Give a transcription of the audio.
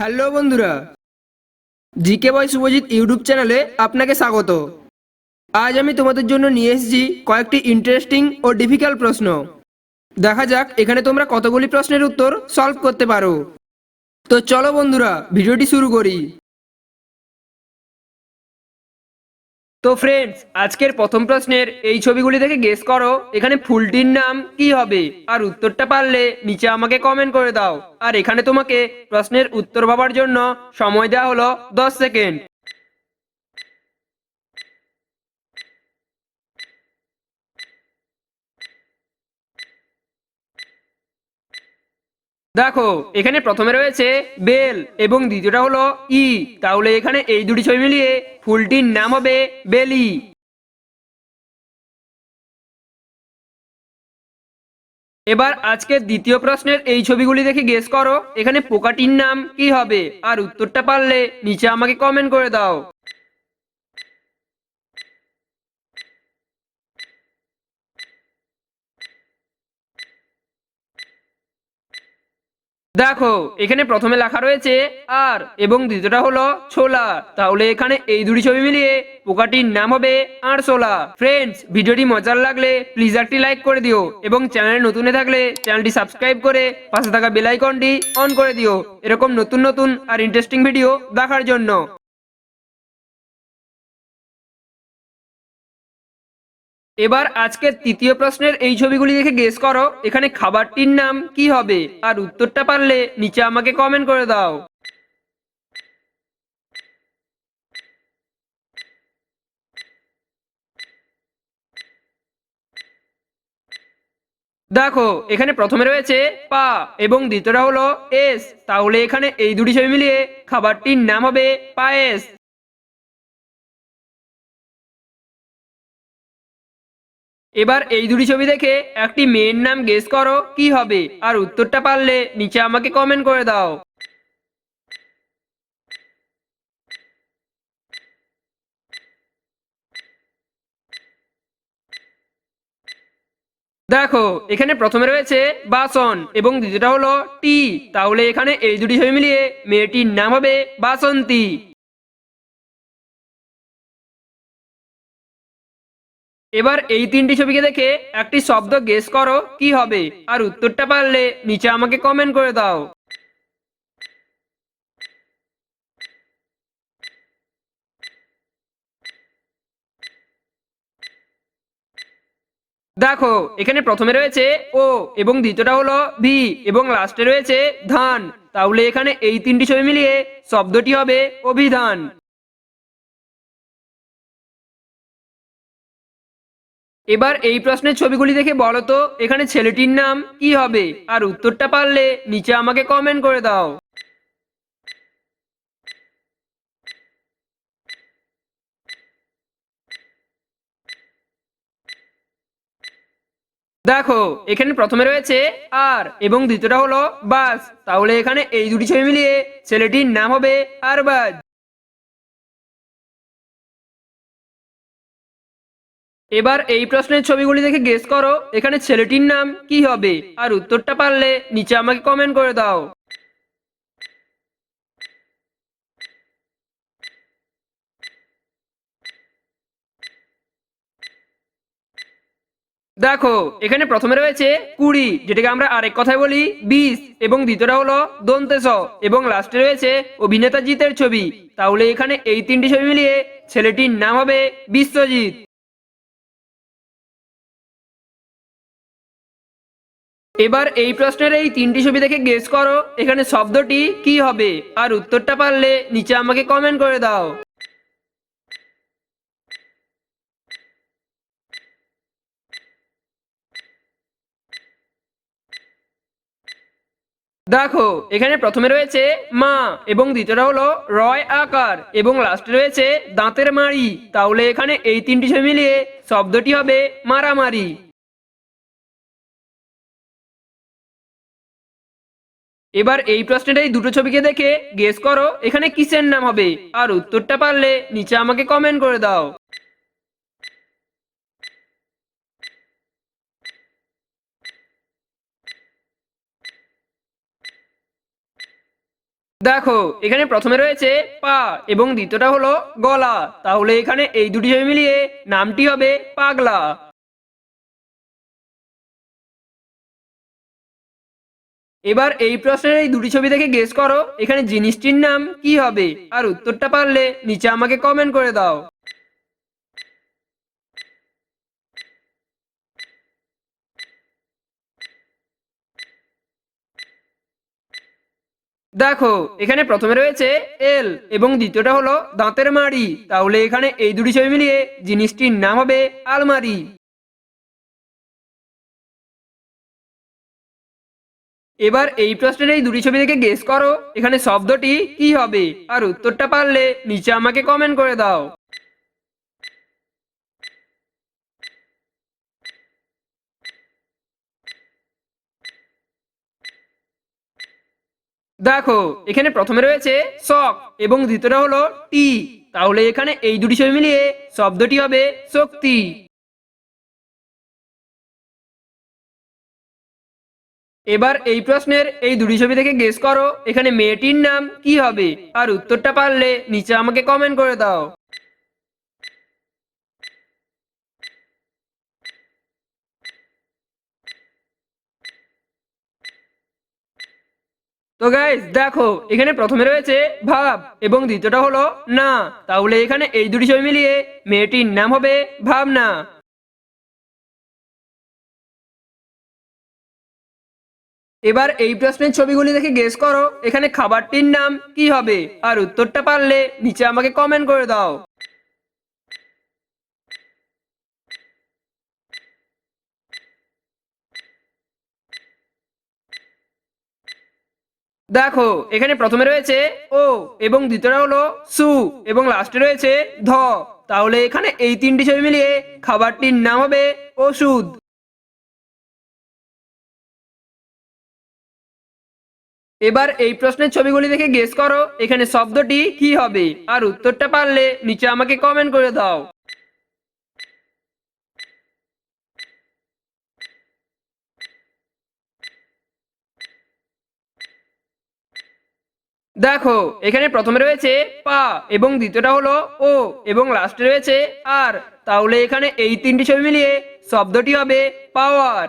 Hello বন্ধুরা, GK বয় Subhajit YouTube চ্যানেলে আপনাকে স্বাগত। আজ আমি তোমাদের জন্য নিয়ে এসেছি কয়েকটি ইন্টারেস্টিং ও ডিফিকাল্ট প্রশ্ন। দেখা যাক এখানে তোমরা কতগুলি প্রশ্নের উত্তর সলভ করতে পারো। তো চলো বন্ধুরা, ভিডিওটি শুরু করি। তো ফ্রেন্ডস আজকের প্রথম প্রশ্নের এই ছবিগুলি দেখে গেস করো, এখানে ফুলটির নাম কি হবে? আর উত্তরটা পারলে নিচে আমাকে কমেন্ট করে দাও। আর এখানে তোমাকে প্রশ্নের উত্তর ভাবার জন্য সময় দেওয়া হলো দশ সেকেন্ড দেখো, এখানে প্রথমে রয়েছে বেল এবং দ্বিতীয়টা হলো ই। তাহলে এখানে এই দুটি ছবি মিলিয়ে ফুলটির নাম হবে বেলি। এবার আজকের দ্বিতীয় প্রশ্নের এই ছবিগুলি দেখে গেস করো। এখানে পোকাটির নাম কি হবে? আর উত্তরটা পারলে নিচে আমাকে কমেন্ট করে দাও। দেখো, এখানে প্রথমে লেখা রয়েছে আর এবং দ্বিতীয়টা হলো ছোলা তাহলে এখানে এই দুটি ছবি মিলিয়ে পোকাটির নাম হবে আর আরশোলা ফ্রেন্ডস ভিডিওটি মজার লাগলে প্লিজ একটি লাইক করে দিও এবং চ্যানেলে নতুন থাকলে চ্যানেলটি সাবস্ক্রাইব করে পাশে থাকা বেল আইকনটি অন করে দিও। এরকম নতুন নতুন আর ইন্টারেস্টিং ভিডিও দেখার জন্য। এবার আজকের তৃতীয় প্রশ্নের এই ছবিগুলি দেখে গেস করো, এখানে খাবারটির নাম কি হবে? আর উত্তরটা পারলে নিচে আমাকে কমেন্ট করে দাও। দেখো, এখানে প্রথমে রয়েছে পা এবং দ্বিতীয়টা হলো এস। তাহলে এখানে এই দুটি ছবি মিলিয়ে খাবারটির নাম হবে পায়েস। এবার এই দুটি ছবি দেখে একটি মেয়ের নাম গেস করো, কি হবে? আর উত্তরটা পারলে নিচে আমাকে কমেন্ট করে দাও। দেখো, এখানে প্রথমে রয়েছে বাসন এবং দ্বিতীয়টা হলো টি। তাহলে এখানে এই দুটি ছবি মিলিয়ে মেয়েটির নাম হবে বাসন্তী। এবার এই তিনটি ছবিকে দেখে একটি শব্দ গেস করো, কি হবে? আর উত্তরটা পারলে নিচে আমাকে কমেন্ট করে দাও। দেখো, এখানে প্রথমে রয়েছে ও এবং দ্বিতীয়টা হলো ভি এবং লাস্টে রয়েছে ধান। তাহলে এখানে এই তিনটি ছবি মিলিয়ে শব্দটি হবে অভিধান। এবার এই প্রশ্নের ছবিগুলি দেখে বলো তো, এখানে ছেলেটির নাম কি হবে? আর উত্তরটা পারলে নিচে আমাকে কমেন্ট করে দাও। দেখো, এখানে প্রথমে রয়েছে আর, এবং দ্বিতীয়টা হলো বাস। তাহলে এখানে এই দুটি ছবি মিলিয়ে ছেলেটির নাম হবে আর আরবাজ। এবার এই প্রশ্নের ছবিগুলি দেখে গেস করো, এখানে ছেলেটির নাম কি হবে? আর উত্তরটা পারলে নিচে আমাকে কমেন্ট করে দাও। দেখো, এখানে প্রথমে রয়েছে কুড়ি, যেটাকে আমরা আরেক কথায় বলি বিশ, এবং দ্বিতীয়টা হলো দন্তেস এবং লাস্টে রয়েছে অভিনেতা জিতের ছবি। তাহলে এখানে এই তিনটি ছবি মিলিয়ে ছেলেটির নাম হবে বিশ্বজিৎ। এবার এই প্রশ্নের এই তিনটি ছবি দেখে গেস করো, এখানে শব্দটি কি হবে? আর উত্তরটা পারলে নিচে আমাকে কমেন্ট করে দাও। দেখো, এখানে প্রথমে রয়েছে মা এবং দ্বিতীয়টা হলো রয় আকার এবং লাস্টে রয়েছে দাঁতের মাড়ি। তাহলে এখানে এই তিনটি ছবি মিলিয়ে শব্দটি হবে মারামারি। এবার এই প্রশ্নটাই দুটো ছবিকে দেখে গেস করো, এখানে কিসের নাম হবে? আর উত্তরটা পারলে নিচে আমাকে কমেন্ট করে দাও। দেখো, এখানে প্রথমে রয়েছে পা, এবং দ্বিতীয়টা হলো গলা। তাহলে এখানে এই দুটি ছবি মিলিয়ে নামটি হবে পাগলা। এবার এই প্রশ্নের এই দুটি ছবি দেখে গেস করো, এখানে জিনিসটির নাম কি হবে? আর উত্তরটা পারলে নিচে আমাকে কমেন্ট করে দাও। দেখো, এখানে প্রথমে রয়েছে এল এবং দ্বিতীয়টা হলো দাঁতের মাড়ি। তাহলে এখানে এই দুটি ছবি মিলিয়ে জিনিসটির নাম হবে আলমারি। এবার এই প্রশ্নের এই দুটি ছবি দেখে গেস করো। এখানে শব্দটি কি হবে? আর উত্তরটা পারলে নিচে আমাকে কমেন্ট করে দাও। দেখো, এখানে প্রথমে রয়েছে শক এবং দ্বিতীয়টা হলো টি। তাহলে এখানে এই দুটি ছবি মিলিয়ে শব্দটি হবে শক্তি। এবার এই প্রশ্নের এই দুটি ছবি থেকে গেস করো, এখানে মেয়েটির নাম কি হবে? আর উত্তরটা পারলে নিচে আমাকে কমেন্ট করে দাও। তো গাইজ দেখো, এখানে প্রথমে রয়েছে ভাব এবং দ্বিতীয়টা হলো না। তাহলে এখানে এই দুটি ছবি মিলিয়ে মেয়েটির নাম হবে ভাবনা। এবার এই প্রশ্নের ছবিগুলি দেখে গেস করো, এখানে খাবারটির নাম কি হবে? আর উত্তরটা পারলে নিচে আমাকে কমেন্ট করে দাও। দেখো, এখানে প্রথমে রয়েছে ও, এবং দ্বিতীয়টা হলো সু, এবং লাস্টে রয়েছে ধ। তাহলে এখানে এই তিনটি ছবি মিলিয়ে খাবারটির নাম হবে ওষুধ। এবার এই প্রশ্নের ছবিগুলি দেখে গেস করো, এখানে শব্দটি কি হবে? আর উত্তরটা পারলে নিচে আমাকে কমেন্ট করে দাও। দেখো, এখানে প্রথমে রয়েছে পা এবং দ্বিতীয়টা হলো ও এবং লাস্টে রয়েছে আর। তাহলে এখানে এই তিনটি ছবি মিলিয়ে শব্দটি হবে পাওয়ার